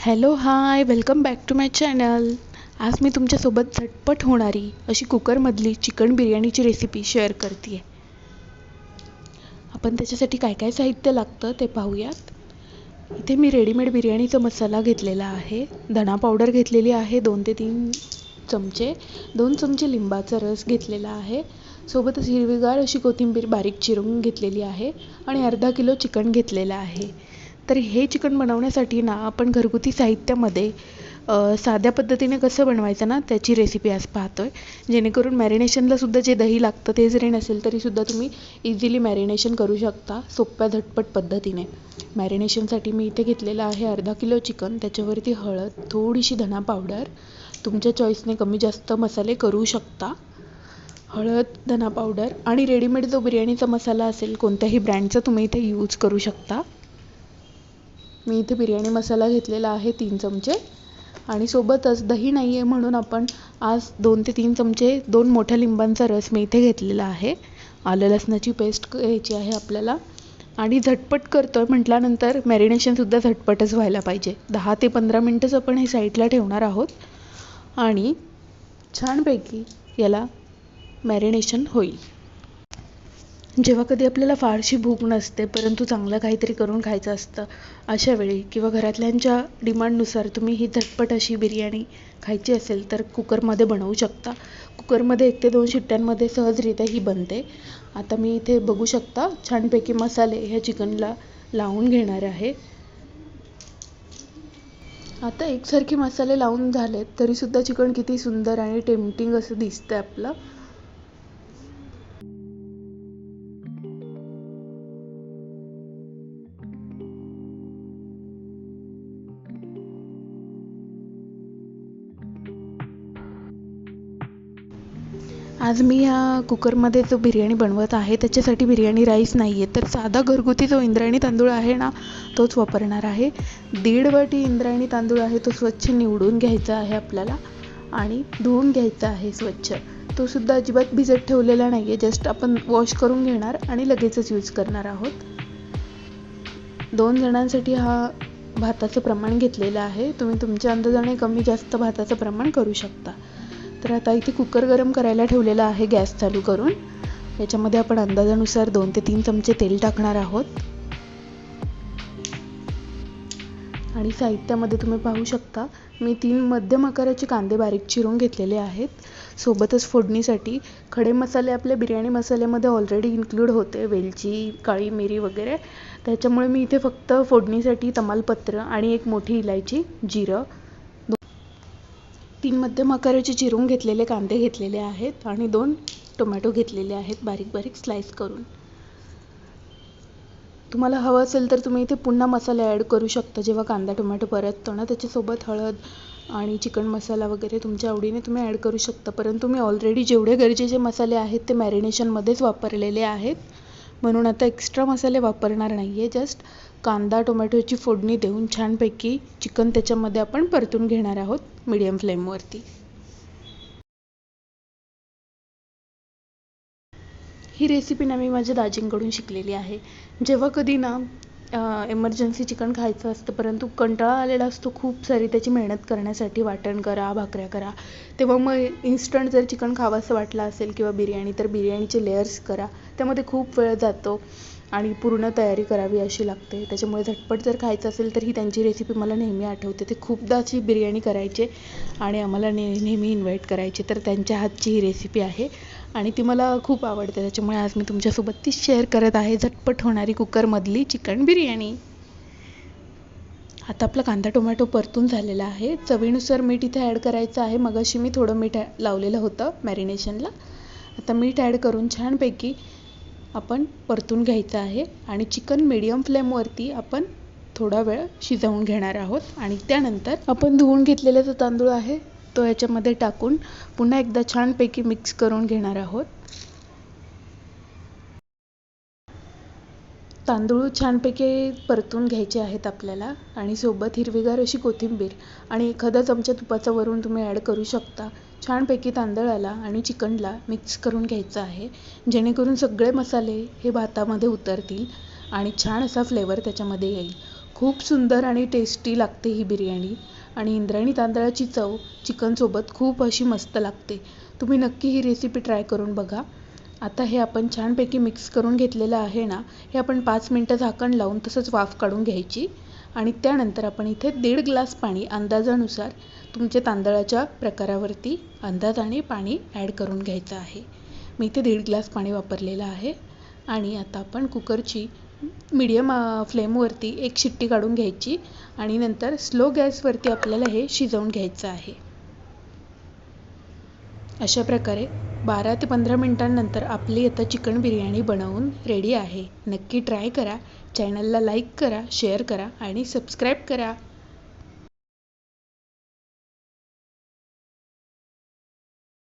Hello hi welcome back to my channel आज मी तुमच्यासोबत झटपट होणारी अशी कुकरमधली चिकन बिर्याणीची रेसिपी शेअर करते आहे आपण त्याच्यासाठी काय काय साहित्य लागतं ते पाहूयात. इथे मी रेडीमेड बिर्याणीचा मसाला घेतलेला आहे. धणा पावडर घेतलेली आहे दोन ते तीन चमचे. दोन चमचे लिंबाचा रस घेतलेला आहे. सोबतच हिरवीगार अशी कोथिंबीर बारीक चिरून घेतलेली आहे आणि अर्धा किलो चिकन घेतलेलं आहे. तर हे चिकन बनवण्यासाठी ना आपण घरगुती साहित्यामध्ये साध्या पद्धतीने कसं बनवायचं ना त्याची रेसिपी आज पाहतो आहे जेणेकरून मॅरिनेशनलासुद्धा जे दही लागतं ते जरी नसेल तरीसुद्धा तुम्ही इझिली मॅरिनेशन करू शकता सोप्या झटपट पद्धतीने. मॅरिनेशनसाठी मी इथे घेतलेलं आहे अर्धा किलो चिकन त्याच्यावरती हळद थोडीशी धना पावडर. तुमच्या चॉईसने कमी जास्त मसाले करू शकता. हळद धना पावडर आणि रेडीमेड जो बिर्याणीचा मसाला असेल कोणत्याही ब्रँडचा तुम्ही इथे यूज करू शकता. मी इथे बिर्याणी मसाला घेतलेला आहे तीन चमचे. आणि सोबतच दही नाही आहे म्हणून आपण आज दोन ते तीन चमचे दोन मोठ्या लिंबांचा रस मी इथे घेतलेला आहे. आलं लसणाची पेस्ट घ्यायची आहे आपल्याला. आणि झटपट करतो आहे म्हटल्यानंतर मॅरिनेशनसुद्धा झटपटच व्हायला पाहिजे. दहा ते पंधरा मिनटंच आपण हे साईडला ठेवणार आहोत. आणि छानपैकी याला मॅरिनेशन होईल. जेव्हा कधी आपल्याला फारशी भूक नसते परंतु चांगलं काहीतरी करून खायचं असतं अशा वेळी किंवा घरातल्यांच्या डिमांडनुसार तुम्ही ही झटपट अशी बिर्याणी खायची असेल तर कुकरमध्ये बनवू शकता. कुकरमध्ये एक ते दोन शिट्ट्यांमध्ये सहजरित्या ही बनते. आता मी इथे बघू शकता छानपैकी मसाले ह्या चिकनला लावून घेणार आहे. आता एकसारखे मसाले लावून झालेत तरीसुद्धा चिकन किती सुंदर आणि टेम्पटिंग असं दिसतं आपलं. आज मी ह्या कुकरमध्ये जो बिर्याणी बनवत आहे त्याच्यासाठी बिर्याणी राईस नाही आहे तर साधा घरगुती जो इंद्रायणी तांदूळ आहे ना तोच वापरणार आहे. दीड वाटी इंद्रायणी तांदूळ आहे तो स्वच्छ निवडून घ्यायचा आहे आपल्याला आणि धुवून घ्यायचा आहे स्वच्छ. तो सुद्धा अजिबात भिजत ठेवलेला नाही आहे जस्ट आपण वॉश करून घेणार आणि लगेचच यूज करणार आहोत. दोन जणांसाठी हा भाताचं प्रमाण घेतलेलं आहे. तुम्ही तुमच्या अंदाजाने कमी जास्त भाताचं प्रमाण करू शकता. तर आता इथे कुकर गरम करायला ठेवलेला आहे गॅस चालू करून. याच्यामध्ये आपण अंदाजानुसार दोन ते तीन चमचे तेल टाकणार आहोत. आणि साहित्यामध्ये तुम्ही पाहू शकता मी तीन मध्यम आकाराचे कांदे बारीक चिरून घेतलेले आहेत. सोबतच फोडणीसाठी खडे मसाले आपल्या बिर्याणी मसाल्यामध्ये ऑलरेडी इन्क्लूड होते वेलची काळी मिरी वगैरे. त्याच्यामुळे मी इथे फक्त फोडणीसाठी तमालपत्र आणि एक मोठी इलायची जिरं तीन मध्यम आकाराचे चिरून घेतलेले कांदे घेतलेले आहेत आणि दोन टोमॅटो घेतलेले आहेत बारीक बारीक स्लाईस करून. तुम्हाला हवं असेल तर तुम्ही इथे पुन्हा मसाला ॲड करू शकता. जेव्हा कांदा टोमॅटो परततो ना त्याच्यासोबत हळद आणि चिकन मसाला वगैरे तुमच्या आवडीने तुम्ही ॲड करू शकता. परंतु मी ऑलरेडी जेवढे गरजेचे मसाले आहेत ते मॅरिनेशनमध्येच वापरलेले आहेत. म्हणून आता एक्स्ट्रा मसाले वापरणार नाही आहे जस्ट कांदा टोमॅटोची फोडणी देऊन छानपैकी चिकन त्याच्यामध्ये आपण परतून घेणार आहोत मीडियम फ्लेमवरती ही रेसिपी ना मी माझ्या दाजींकडून शिकलेली आहे. जेव्हा कधी ना एमर्जन्सी चिकन खायचं असतं परंतु कंटाळा आलेला असतो खूप सारी त्याची मेहनत करण्यासाठी वाटण करा भाकऱ्या करा. तेव्हा मग इन्स्टंट जर चिकन खावंसं वाटलं असेल किंवा बिर्याणी तर बिर्याणीचे लेयर्स करा. त्यामध्ये खूप वेळ जातो. आणि पूर्ण तयारी करावी अशी लागते. त्याच्यामुळे झटपट जर खायचं असेल तर ही त्यांची रेसिपी मला नेहमी आठवते. ते खूपदा अशी बिर्याणी करायचे आणि आम्हाला ने नेहमी इन्व्हाइट करायचे. तर त्यांच्या हातची ही रेसिपी आहे आणि ती मला खूप आवडते. त्याच्यामुळे आज मी तुमच्यासोबत ती शेअर करत आहे झटपट होणारी कुकरमधली चिकन बिर्याणी. आता आपला कांदा टोमॅटो परतून झालेला आहे. चवीनुसार मीठ इथे ॲड करायचं आहे. मगाशी मी थोडं मीठ लावलेलं होतं मॅरिनेशनला आता मीठ ॲड करून छानपैकी आपण परतून घ्यायचं आहे आणि चिकन मीडियम फ्लेमवरती आपण थोडा वेळ शिजवून घेणार आहोत. आणि त्यानंतर आपण धुवून घेतलेला जो तांदूळ आहे तो याच्यामध्ये टाकून पुन्हा एकदा छानपैकी मिक्स करून घेणार आहोत. तांदूळ छानपैकी परतून घ्यायचे आहेत आपल्याला आणि सोबत हिरवीगार अशी कोथिंबीर आणि एखादा चमचा तुपाचा वरून तुम्ही ॲड करू शकता. छानपैकी तांदळाला आणि चिकनला मिक्स करून घ्यायचं आहे. जेणेकरून सगळे मसाले हे भातामध्ये उतरतील आणि छान असा फ्लेवर त्याच्यामध्ये येईल. खूप सुंदर आणि टेस्टी लागते ही बिर्याणी आणि इंद्रायणी तांदळाची चव चिकनसोबत खूप अशी मस्त लागते. तुम्ही नक्की ही रेसिपी ट्राय करून बघा. आता हे आपण छानपैकी मिक्स करून घेतलेलं आहे ना हे आपण पाच मिनटं झाकण लावून तसंच वाफ काढून घ्यायची. आणि त्यानंतर आपण इथे दीड ग्लास पाणी अंदाजानुसार तुमच्या तांदळाच्या प्रकारावरती अंदाजाने पाणी ॲड करून घ्यायचं आहे. मी इथे दीड ग्लास पाणी वापरलेलं आहे. आणि आता आपण कुकरची मीडियम फ्लेमवरती एक शिट्टी काढून घ्यायची. आणि नंतर स्लो गॅसवरती आपल्याला हे शिजवून घ्यायचं आहे. अशा प्रकारे बारा ते पंधरा मिनटांनंतर आपली आता चिकन बिर्याणी बनवून रेडी आहे. नक्की ट्राय करा. चॅनलला लाईक करा शेअर करा आणि सबस्क्राईब करा.